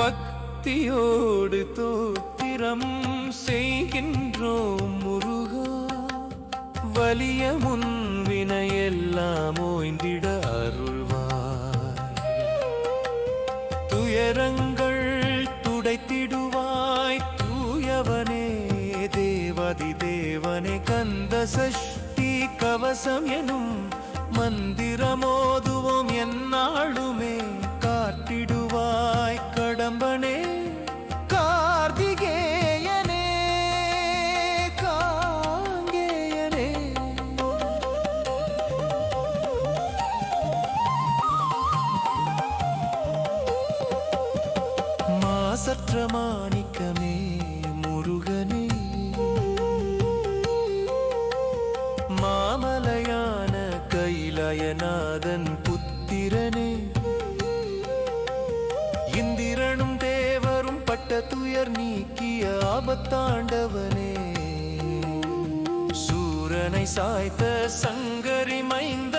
பக்தியோடு தோத்திரம் செய்கின்றோம் முருகா. வலிய முன்வினையெல்லாம் ஓய்ந்திட அருள்வாய். துயரங்கள் துடைத்திடுவாய். தூயவனே தேவாதி தேவனே கந்த சஷ்டி கவசம் எனும் மந்திரமோதுவோம் என்னாளுமே. மாசற்ற மாணிக்கமே முருகனே. மாமலையான கைலயநாதன் புத்திரனே. இந்திரனும் தேவரும் பட்ட துயர் நீக்கிய ஆபத்தாண்டவனே. சூரனை சாய்த்த சங்கரி மைந்த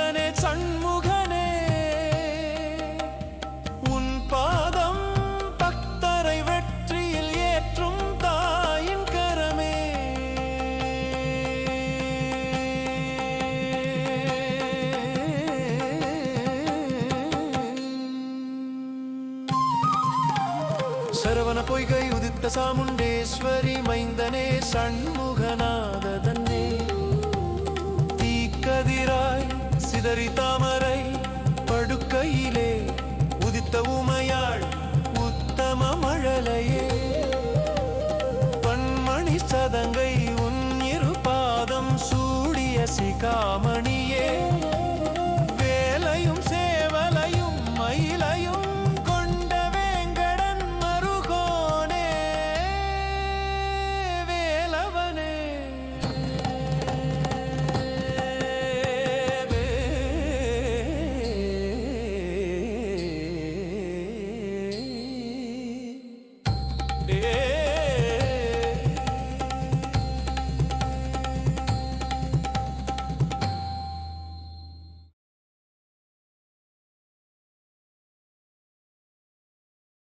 சரவண பொய்கை உதித்த சாமுண்டேஸ்வரி மைந்தனே சண்முகநாத தன்னே. தீக்கதிராய் சிதறி தாமரை படுக்கையிலே உதித்த உமையாள் உத்தம மழலையே. பன்மணி சதங்கை உன் இரு பாதம் சூடிய சிகாமணி Yeah.